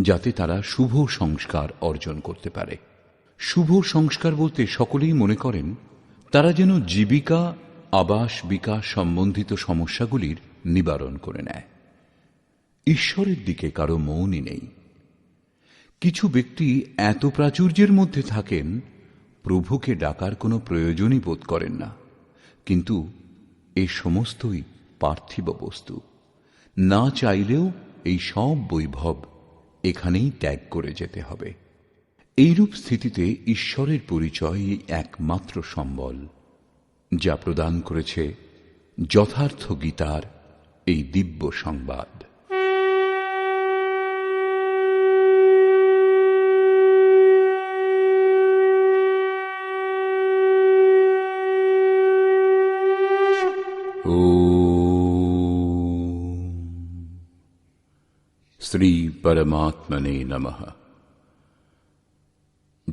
যাতে তারা শুভ সংস্কার অর্জন করতে পারে। শুভ সংস্কার বলতে সকলেই মনে করেন, তারা যেন জীবিকা, আবাস, বিকাশ সম্বন্ধিত সমস্যাগুলির নিবারণ করে নেয়। ঈশ্বরের দিকে কারও মৌনই নেই। কিছু ব্যক্তি এত প্রাচুর্যের মধ্যে থাকেন, প্রভুকে ডাকার কোনো প্রয়োজনই বোধ করেন না। কিন্তু এ সমস্তই পার্থিব বস্তু। না চাইলেও এই সব বৈভব এখানেই ত্যাগ করে যেতে হবে। এইরূপ স্থিতিতে ঈশ্বরের পরিচয় একমাত্র সম্বল, যা প্রদান করেছে যথার্থ গীতার এই দিব্য সংবাদ। ও শ্রী পরমাত্মনে নমঃ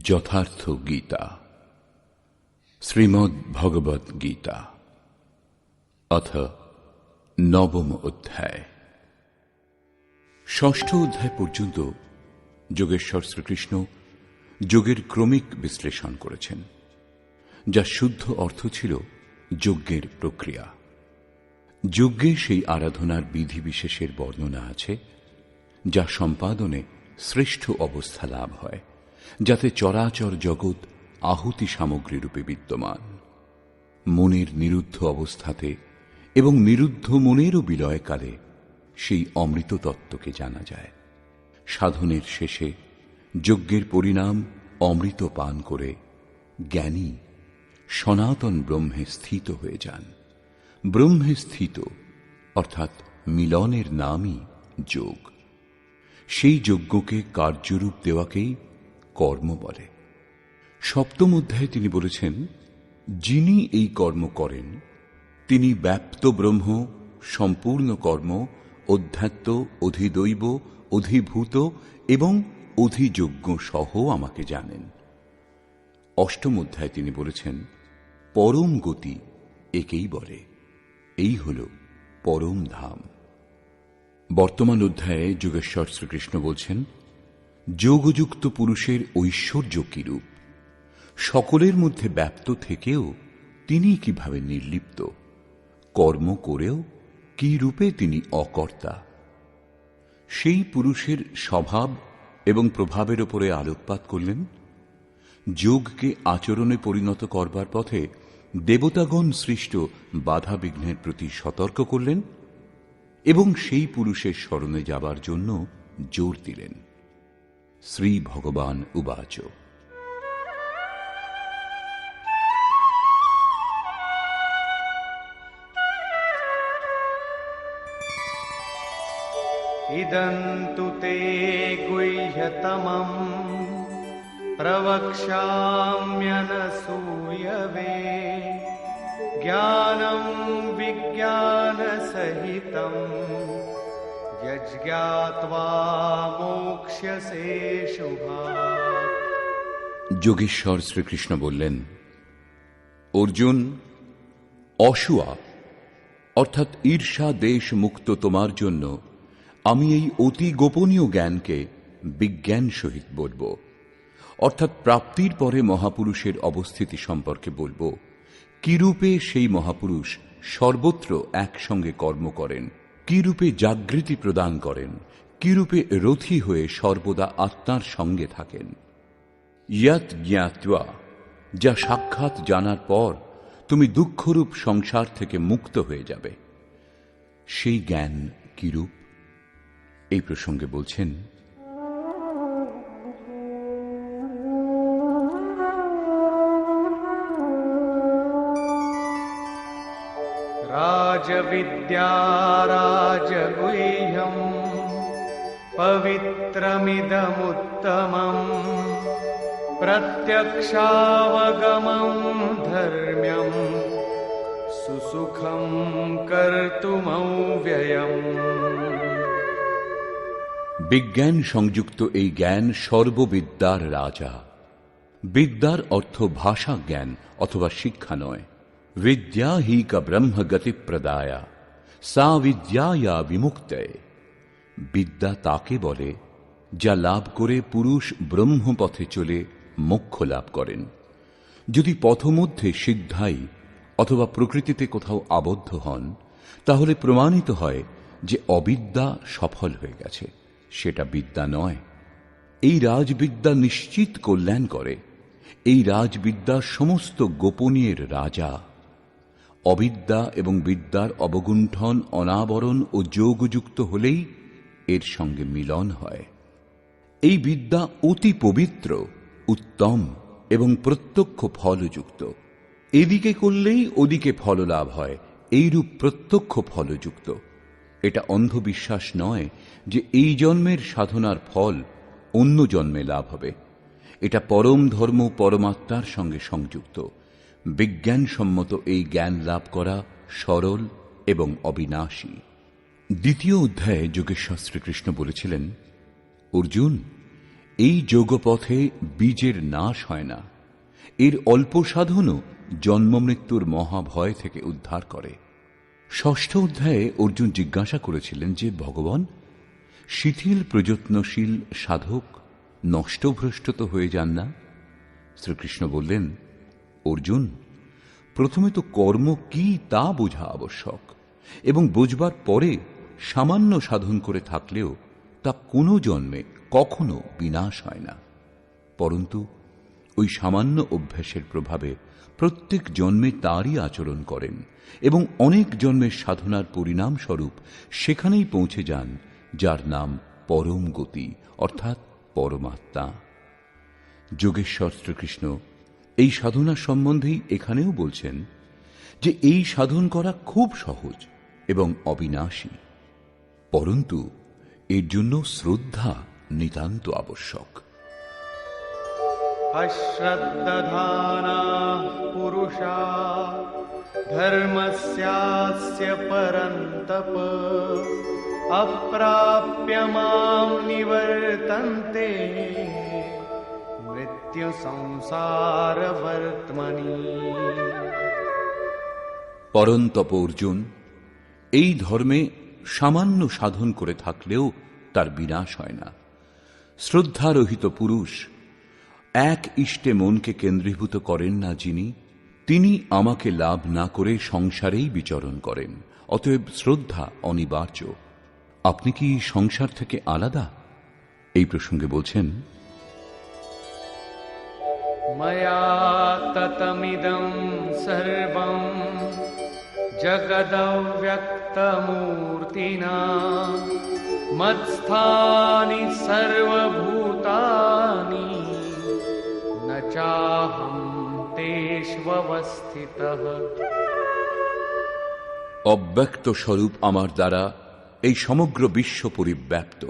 যথার্থ গীতা শ্রীমদ্ ভগবত গীতা অথ নবম অধ্যায় ষষ্ঠ অধ্যায় পর্যন্ত যোগেশ্বর শ্রীকৃষ্ণ যোগের ক্রমিক বিশ্লেষণ করেছেন যা শুদ্ধ অর্থ ছিল যজ্ঞের প্রক্রিয়া। যজ্ঞে সেই আরাধনার বিধিবিশেষের বর্ণনা আছে। যা সম্পাদনে শ্রেষ্ঠ অবস্থা লাভ হয়, যাতে চরাচর জগৎ আহুতি সামগ্রী রূপে বিদ্যমান। মনের নিরুদ্ধ অবস্থাতে এবং নিরুদ্ধ মনেরও বিলয়কালে সেই অমৃত তত্ত্বকে জানা যায়। সাধনের শেষে যজ্ঞের পরিণাম অমৃত পান করে জ্ঞানী সনাতন ব্রহ্মে স্থিত হয়ে যান। ব্রহ্মে স্থিত, অর্থাৎ মিলনের নামই যোগ। সেই যজ্ঞকে কার্যরূপ দেওয়াকেই কর্ম বলে। সপ্তম অধ্যায়ে তিনি বলেছেন, যিনি এই কর্ম করেন, তিনি ব্যাপ্ত ব্রহ্ম, সম্পূর্ণ কর্ম, অধ্যাত্ম, অধিদৈব, অধিভূত এবং অধিযোগ্য সহ আমাকে জানেন। অষ্টম অধ্যায় তিনি বলেছেন, পরম গতি একেই বলে, এই হল পরম ধাম। বর্তমান অধ্যায়ে যোগেশ্বর শ্রীকৃষ্ণ বলছেন, যোগযুক্ত পুরুষের ঐশ্বর্য কিরূপ? সকলের মধ্যে ব্যাপ্ত থেকেও তিনি কীভাবে নির্লিপ্ত? কর্ম করেও কি রূপে তিনি অকর্তা? সেই পুরুষের স্বভাব এবং প্রভাবের ওপরে আলোকপাত করলেন। যোগকে আচরণে পরিণত করবার পথে দেবতাগণ সৃষ্ট বাধা বিঘ্নের প্রতি সতর্ক করলেন। এবং সেই পুরুষের স্মরণে যাবার জন্য জোর দিলেন। শ্রী ভগবান উবাচ। ইদন্তু তে গুহ্যতমম প্রবক্ষ্যাম্যনসূয়বে ज्ञानं विज्ञानसहितम् यज्ञात्वा मोक्ष्यसे शुभात् যোগেশ্বর শ্রীকৃষ্ণ বললেন অর্জুন অসুয়া অর্থাৎ ঈর্ষা দেশ মুক্ত তোমার জন্য আমি এই অতি গোপনীয় জ্ঞানকে বিজ্ঞান সহিত বলব অর্থাৎ প্রাপ্তির পরে মহাপুরুষের অবস্থিতি সম্পর্কে বলবো কিরূপে সেই মহাপুরুষ সর্বত্র একসঙ্গে কর্ম করেন? কিরূপে জাগৃতি প্রদান করেন? কিরূপে রথী হয়ে সর্বদা আত্মার সঙ্গে থাকেন? ইয়াত জ্ঞাত্বা, যা সাক্ষাৎ জানার পর তুমি দুঃখরূপ সংসার থেকে মুক্ত হয়ে যাবে। সেই জ্ঞান কিরূপ? এই প্রসঙ্গে বলছেন राजविद्या राजगुह्यम् पवित्रमिदमुत्तमम् प्रत्यक्षावगमम् धर्म्यम् सुसुखम् कर्तुमव्ययम् বিজ্ঞান সংযুক্ত এই জ্ঞান সর্ববিদ্যার রাজা বিদ্যার অর্থ ভাষা জ্ঞান অথবা শিক্ষা নয় বিদ্যা কা ব্রহ্ম গতি প্রদায়া সা বিদ্যায়া বিমুক্ত বিদ্যা তাকে বলে যা লাভ করে পুরুষ ব্রহ্মপথে চলে মোক্ষ লাভ করেন যদি পথমধ্যে সিদ্ধাই অথবা প্রকৃতিতে কোথাও আবদ্ধ হন, তাহলে প্রমাণিত হয় যে অবিদ্যা সফল হয়ে গেছে, সেটা বিদ্যা নয়। এই রাজবিদ্যা নিশ্চিত কল্যাণ করে, এই রাজবিদ্যা সমস্ত গোপনীয়ের রাজা অবিদ্যা এবং বিদ্যার অবগুণ্ঠন, অনাবরণ ও যোগযুক্ত হলেই এর সঙ্গে মিলন হয়। এই বিদ্যা অতি পবিত্র, উত্তম এবং প্রত্যক্ষ ফলযুক্ত। এদিকে করলেই ওদিকে ফল লাভ হয়, এইরূপ প্রত্যক্ষ ফলযুক্ত। এটা অন্ধবিশ্বাস নয় যে এই জন্মের সাধনার ফল অন্য জন্মে লাভ হবে। এটা পরম ধর্ম, পরমাত্মার সঙ্গে সংযুক্ত। বিজ্ঞানসম্মত এই জ্ঞান লাভ করা সরল এবং অবিনাশী। দ্বিতীয় অধ্যায়ে যোগেশ্বর শ্রীকৃষ্ণ বলেছিলেন, অর্জুন, এই যোগপথে বীজের নাশ হয় না। এর অল্প সাধনও জন্মমৃত্যুর মহাভয় থেকে উদ্ধার করে। ষষ্ঠ অধ্যায়ে অর্জুন জিজ্ঞাসা করেছিলেন যে, ভগবান, শিথিল প্রযত্নশীল সাধক নষ্টভ্রষ্ট তো হয়ে যান না? শ্রীকৃষ্ণ বললেন অর্জুন, প্রথমে তো কর্ম কি তা বোঝা আবশ্যক এবং বোঝবার পরে সামান্য সাধন করে থাকলেও তা কোনো জন্মে কখনো বিনাশ হয় না। পরন্তু ওই সামান্য অভ্যাসের প্রভাবে প্রত্যেক জন্মে তারই আচরণ করেন এবং অনেক জন্মের সাধনার পরিণাম স্বরূপ সেখানেই পৌঁছে যান, যার নাম পরম গতি, অর্থাৎ পরমাত্মা। যোগেশ্বর শ্রীকৃষ্ণ এই সাধনা সম্বন্ধেই এখানেও বলছেন যে এই সাধন করা খুব সহজ এবং অবিনাশী। পরন্তু, এর জন্য শ্রদ্ধা নিতান্ত আবশ্যক। অশ্রদ্ধানা পুরুষা ধর্মস্যাস্য পরন্তপ অপ্রাপ্য মাম নিবর্তন্তে। পরন্তপ অর্জুন, এই ধর্মে সামান্য সাধন করে থাকলেও তার বিনাশ হয় না। শ্রদ্ধারহিত পুরুষ, এক ইষ্টে মনকে কেন্দ্রীভূত করেন না যিনি, তিনি আমাকে লাভ না করে সংসারেই বিচরণ করেন, অতএব শ্রদ্ধা অনিবার্য। আপনি কি সংসার থেকে আলাদা? এই প্রসঙ্গে বলছেন मया ततमिदं सर्वं जगदव्यक्तमूर्तिना मत्स्थानि सर्वभूतानि न चाहं तेष्वस्थितः অব্যক্ত স্বরূপ আমার দ্বারা এই সমগ্র বিশ্ব পরিব্যাপ্ত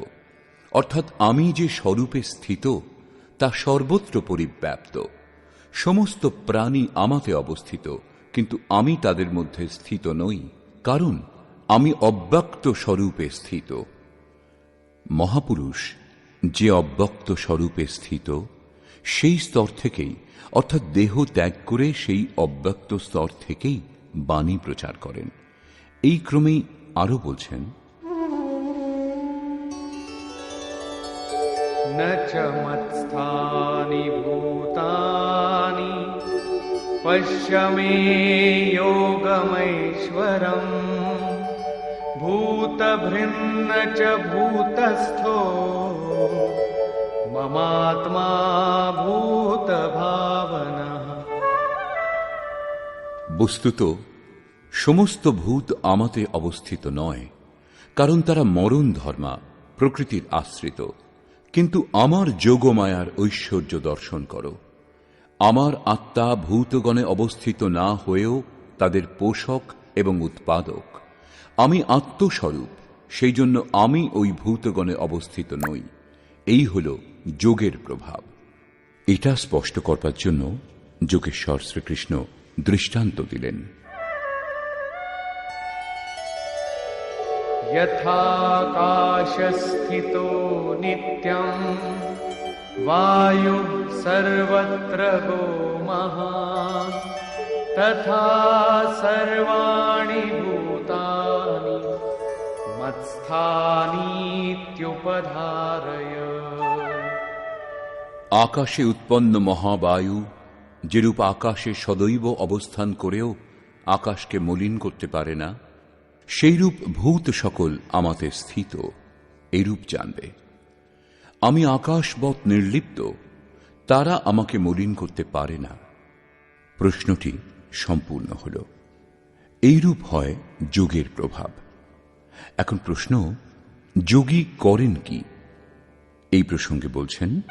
অর্থাৎ আমি যে স্বরূপে স্থিত তা সর্বত্র পরিব্যাপ্ত। সমস্ত প্রাণী আমাতে অবস্থিত, কিন্তু আমি তাদের মধ্যে স্থিত নই, কারণ আমি অব্যক্ত স্বরূপে স্থিত। মহাপুরুষ, যে অব্যক্ত স্বরূপে স্থিত, সেই স্তর থেকেই, অর্থাৎ দেহ ত্যাগ করে সেই অব্যক্ত স্তর থেকেই বাণী প্রচার করেন। এই ক্রমেই আরও বলছেন न च मत्स्थानि भूतानि पश्य मे योगमैश्वरम् भूतभृन्न च भूतस्थो ममात्मा भूतभावनः বস্তুত সমস্ত ভূত আমাতে অবস্থিত নয় কারণ তারা মরণ ধর্মা প্রকৃতির আশ্রিত কিন্তু আমার যোগমায়ার ঐশ্বর্য দর্শন করো। আমার আত্মা ভূতগণে অবস্থিত না হয়েও তাদের পোষক এবং উৎপাদক। আমি আত্মস্বরূপ সেই জন্য আমি ওই ভূতগণে অবস্থিত নই। এই হল যোগের প্রভাব। এটা স্পষ্ট করবার জন্য যোগেশ্বর শ্রীকৃষ্ণ দৃষ্টান্ত দিলেন। यथाकाशस्थितो नित्यम् वायुः सर्वत्र गो महान् तथा सर्वाणि भूतानि मत्स्थानीत्युपधारय আকাশে উৎপন্ন মহাবায়ু যেরূপ আকাশে সদৈব অবস্থান করেও আকাশকে মলিন করতে পারে না সেইরূপ ভূত সকল আমাতে স্থিত এরূপ জানবে। আমি আকাশবত নির্লিপ্ত, তারা আমাকে মলিন করতে পারে না। প্রশ্নটি সম্পূর্ণ হল, এইরূপ হয় যোগের প্রভাব। এখন প্রশ্ন, যোগী করেন কি? এই প্রসঙ্গে বলছেন,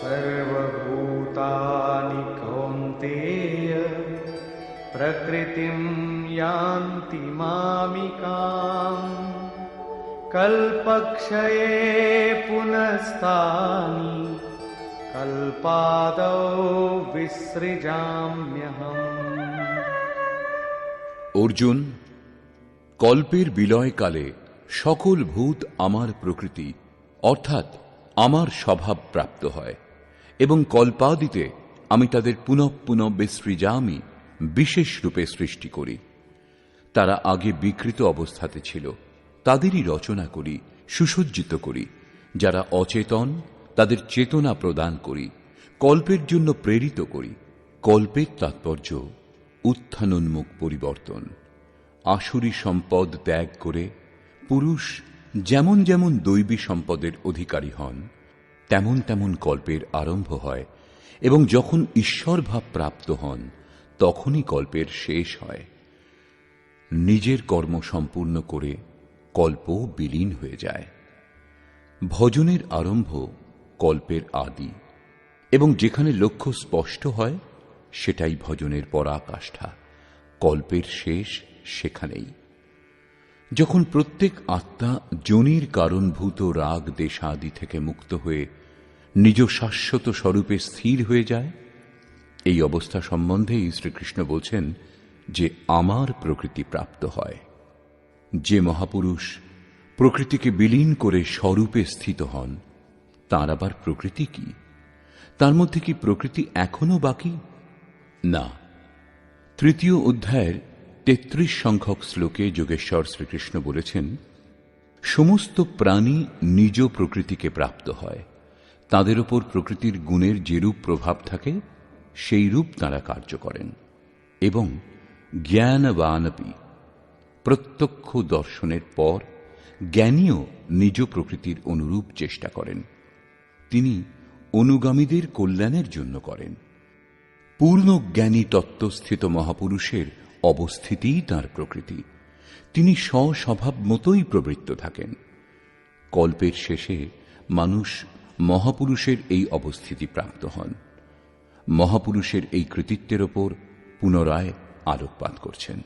সর্বভূতানি কৌন্তেয় प्रकृतिं यान्ति मामिकाम् कल्पक्षये पुनस्तानि कल्पादौ विसृजाम्यहम् অর্জুন কল্পের বিলয়কালে সকল ভূত আমার প্রকৃতি অর্থাৎ আমার স্বভাব প্রাপ্ত হয় এবং কল্পাদিতে আমি তাদের পুনঃ পুনঃ বিসৃজামি বিশেষ রূপে সৃষ্টি করি। তারা আগে বিকৃত অবস্থাতে ছিল। তাদেরই রচনা করি, সুসজ্জিত করি। যারা অচেতন, তাদের চেতনা প্রদান করি। কল্পের জন্য প্রেরিত করি। কল্পের তাৎপর্য, উত্থানোন্মুখ পরিবর্তন। আসুরি সম্পদ ত্যাগ করে, পুরুষ যেমন যেমন দৈবী সম্পদের অধিকারী হন, তেমন তেমন কল্পের আরম্ভ হয় এবং যখন ঈশ্বর ভাব প্রাপ্ত হন তখনই কল্পের শেষ হয়। নিজের কর্ম সম্পূর্ণ করে কল্প বিলীন হয়ে যায়। ভজনের আরম্ভ কল্পের আদি, এবং যেখানে লক্ষ্য স্পষ্ট হয়, সেটাই ভজনের পরাকাষ্ঠা। কল্পের শেষ সেখানেই। যখন প্রত্যেক আত্মা জনির কারণভূত রাগ, দেশাদি থেকে মুক্ত হয়ে নিজ শাশ্বত স্বরূপে স্থির হয়ে যায় এই অবস্থা সম্বন্ধেই শ্রীকৃষ্ণ বলছেন যে আমার প্রকৃতি প্রাপ্ত হয়। যে মহাপুরুষ প্রকৃতিকে বিলীন করে স্বরূপে স্থিত হন, তার আবার প্রকৃতি কি? তার মধ্যে কি প্রকৃতি এখনও বাকি? না। তৃতীয় অধ্যায়ের তেত্রিশ সংখ্যক শ্লোকে যোগেশ্বর শ্রীকৃষ্ণ বলেছেন, সমস্ত প্রাণী নিজ প্রকৃতিকে প্রাপ্ত হয়। তাদের ওপর প্রকৃতির গুণের যেরূপ প্রভাব থাকে সেই রূপ তারা কার্য করেন এবং জ্ঞানবানপি, প্রত্যক্ষ দর্শনের পর জ্ঞানীও নিজ প্রকৃতির অনুরূপ চেষ্টা করেন। তিনি অনুগামীদের কল্যাণের জন্য করেন। পূর্ণ জ্ঞানী তত্ত্বস্থিত মহাপুরুষের অবস্থিতিই তার প্রকৃতি। তিনি স্বস্বভাব মতোই প্রবৃত্ত থাকেন। কল্পের শেষে মানুষ মহাপুরুষের এই অবস্থিতি প্রাপ্ত হন। মহাপুরুষের এই কৃতিত্বের ওপর পুনরায় আলোকপাত করছেন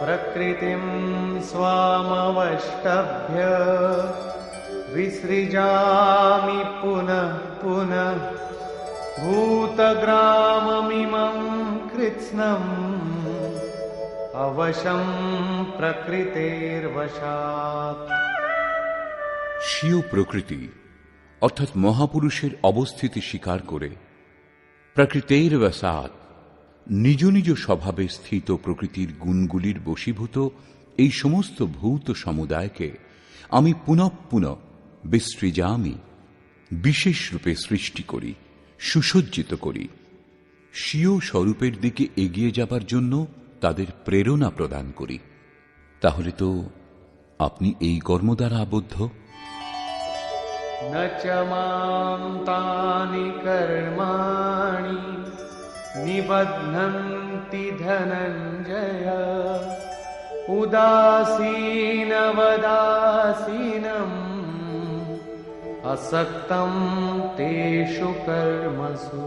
प्रकृतिं स्वामवष्टभ्य विसृजामि पुनः पुनः भूतग्राममिमं कृत्स्नम् अवशं प्रकृतेर्वशात् স্বীয় প্রকৃতি, অর্থাৎ মহাপুরুষের অবস্থিতি স্বীকার করে প্রকৃতের বসাত নিজ নিজ স্বভাবে স্থিত প্রকৃতির গুণগুলির বশীভূত এই সমস্ত ভূত সমুদায়কে আমি পুনঃ পুনঃ বিসৃজামি, বিশেষ রূপে সৃষ্টি করি, সুসজ্জিত করি। স্বীয় স্বরূপের দিকে এগিয়ে যাবার জন্য তাদের প্রেরণা প্রদান করি। তাহলে তো আপনি এই কর্ম দ্বারা আবদ্ধ? न च मां तानि कर्माणि निबध्नन्ति धनञ्जय उदासीनवदासीनम् असक्तं तेषु कर्मसु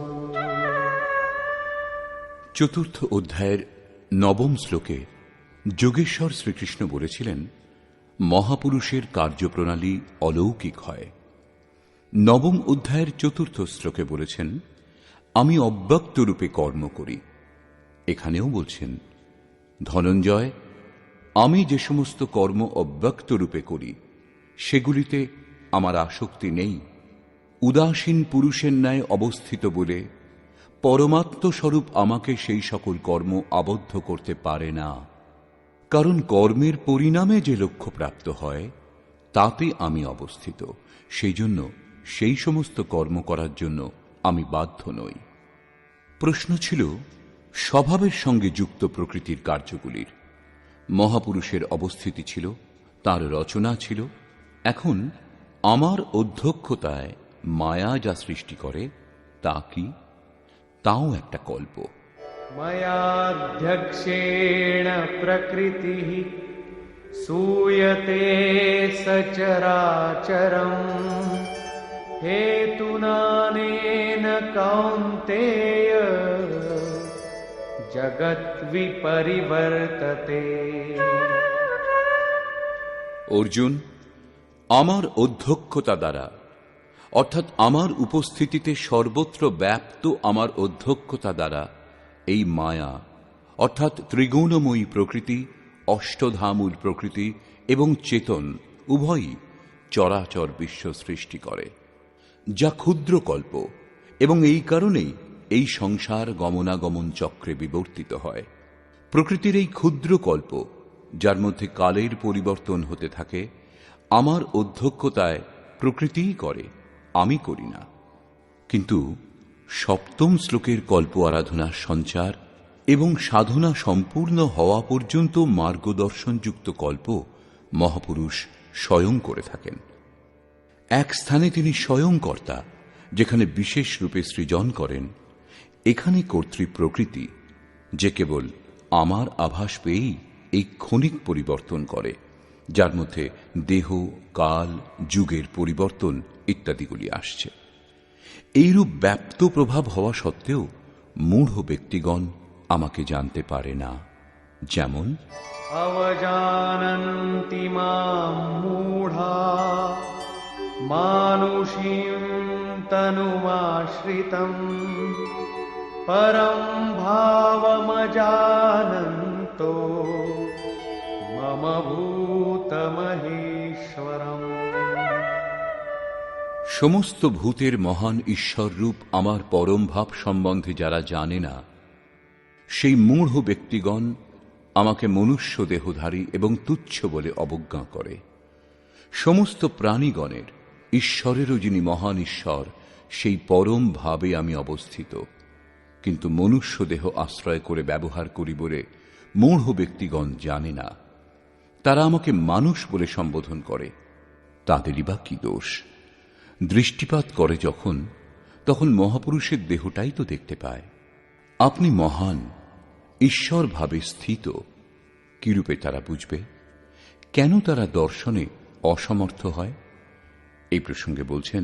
চতুর্থ অধ্যায়ের নবম শ্লোকে যোগেশ্বর শ্রীকৃষ্ণ বলেছিলেন মহাপুরুষের কার্যপ্রণালী অলৌকিক হয় নবম অধ্যায়ের চতুর্থ শ্লোকে বলেছেন, আমি অব্যক্ত রূপে কর্ম করি। এখানেও বলছেন, ধনঞ্জয়, আমি যে সমস্ত কর্ম অব্যক্ত রূপে করি, সেগুলিতে আমার আসক্তি নেই। উদাসীন পুরুষের ন্যায় অবস্থিত বলে পরমাত্মস্বরূপ আমাকে সেই সকল কর্ম আবদ্ধ করতে পারে না। কারণ কর্মের পরিণামে যে লক্ষ্য প্রাপ্ত হয়, তাতে আমি অবস্থিত। সেই জন্য সেই সমস্ত কর্ম করার জন্য আমি বাধ্য নই প্রশ্ন ছিল স্বভাবের সঙ্গে যুক্ত প্রকৃতির কার্যগুলির মহাপুরুষের অবস্থিতি ছিল তার রচনা ছিল এখন আমার অধ্যক্ষতায় মায়া যা সৃষ্টি করে তা কি তাও একটা কল্প मयाध्यक्षेण प्रकृतिः सूयते सचराचरम् हेतुनानेन कौन्तेय जगद्विपरिवर्तते অর্জুন আমার অধ্যক্ষতা দ্বারা অর্থাৎ আমার উপস্থিতিতে সর্বত্র ব্যাপ্ত আমার অধ্যক্ষতা দ্বারা এই মায়া অর্থাৎ ত্রিগুণময়ী প্রকৃতি অষ্টধামূল প্রকৃতি এবং চেতন উভয়ই চরাচর বিশ্ব সৃষ্টি করে যা ক্ষুদ্র কল্প, এবং এই কারণেই এই সংসার গমনাগমন চক্রে বিবর্তিত হয়। প্রকৃতির এই ক্ষুদ্র কল্প, যার মধ্যে কালের পরিবর্তন হতে থাকে, আমার অধ্যক্ষতায় প্রকৃতিই করে, আমি করি না। কিন্তু সপ্তম শ্লোকের কল্প আরাধনার সঞ্চার এবং সাধনা সম্পূর্ণ হওয়া পর্যন্ত মার্গদর্শনযুক্ত কল্প মহাপুরুষ স্বয়ং করে থাকেন। এক স্থানে তিনি স্বয়ংকর্তা, যেখানে বিশেষ রূপে সৃজন করেন। এখানে কর্তৃ প্রকৃতি যে কেবল আমার আভাস পেয়েই এই ক্ষণিক পরিবর্তন করে, যার মধ্যে দেহ, কাল, যুগের পরিবর্তন ইত্যাদিগুলি আসছে। এইরূপ ব্যপ্ত প্রভাব হওয়া সত্ত্বেও মূঢ় ব্যক্তিগণ আমাকে জানতে পারে না। যেমন অবজানন্তি মূঢ়া। मानुषीं तनुमाश्रितम् परं भावमजानन्तो मम भूतमहेश्वरम् সমস্ত ভূতের মহান ঈশ্বররূপ আমার পরম ভাব সম্বন্ধে যারা জানে না সেই মূঢ় ব্যক্তিগণ আমাকে মনুষ্য দেহধারী এবং তুচ্ছ বলে অবজ্ঞা করে সমস্ত প্রাণীগণের ঈশ্বরেরও যিনি মহান ঈশ্বর, সেই পরম ভাবে আমি অবস্থিত। কিন্তু মনুষ্য দেহ আশ্রয় করে ব্যবহার করি বলে মূঢ় ব্যক্তিগণ জানে না। তারা আমাকে মানুষ বলে সম্বোধন করে। তাদেরই বা কি দোষ? দৃষ্টিপাত করে যখন, তখন মহাপুরুষের দেহটাই তো দেখতে পায়। আপনি মহান, ঈশ্বর ভাবে স্থিত, কিরূপে তারা বুঝবে? কেন তারা দর্শনে অসমর্থ হয়? এই প্রসঙ্গে বলছেন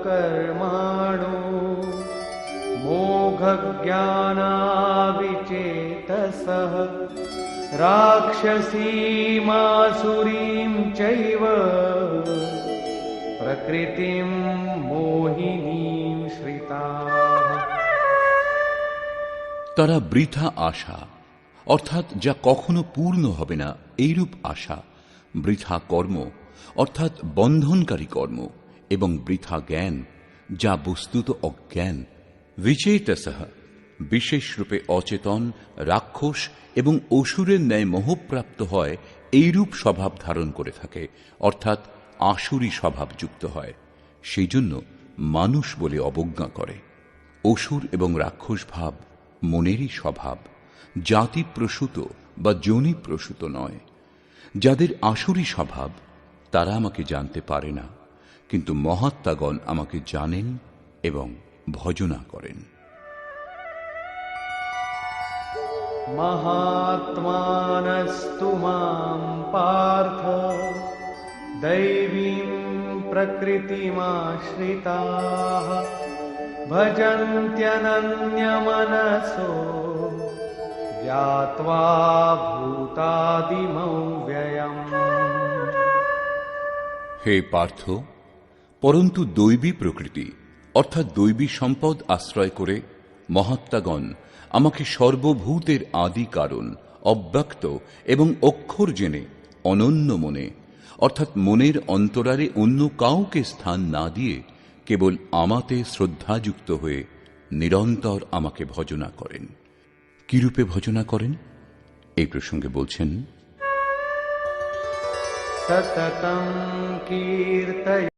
मोघाशामोघकर्माणो मोघज्ञानाविचेतसः राक्षसीमासुरीं चैव प्रकृतिं मोहिनीं তারা বৃথা আশা, অর্থাৎ যা কখনো পূর্ণ হবে না, এইরূপ আশা, বৃথা কর্ম, অর্থাৎ বন্ধনকারী কর্ম, এবং বৃথা জ্ঞান, যা বস্তুত অজ্ঞান, বিচেতসহ বিশেষ রূপে অচেতন, রাক্ষস এবং অসুরের ন্যায় মোহপ্রাপ্ত হয়, এইরূপ স্বভাব ধারণ করে থাকে, অর্থাৎ আসুরি স্বভাব যুক্ত হয় সেই জন্য মানুষ বলে অবজ্ঞা করে। অসুর এবং রাক্ষস ভাব মনেরই স্বভাব জাতি প্রসূত বা যোনি প্রসূত নয় যাদের আসুরি স্বভাব তারা আমাকে জানতে পারে না কিন্তু মহাত্মাগণ আমাকে জানেন এবং ভজনা করেন महात्मानस्तु मां पार्थ दैवीं प्रकृतिमाश्रिताः भजन्त्यनन्यमनसो ज्ञात्वा भूतादिमौ व्ययम् হে পার্থ পরন্তু দৈবী প্রকৃতি অর্থাৎ দৈবী সম্পদ আশ্রয় করে মহাত্মাগণ আমাকে সর্বভূতের আদি কারণ অব্যক্ত এবং অক্ষর জেনে অনন্য মনে অর্থাৎ মনের অন্তরারে অন্য কাউকে স্থান না দিয়ে কেবল আমাতে শ্রদ্ধাযুক্ত হয়ে নিরন্তর আমাকে ভজনা করেন। কিরূপে ভজনা করেন? এই প্রসঙ্গে বলছেন সততম কীর্তয়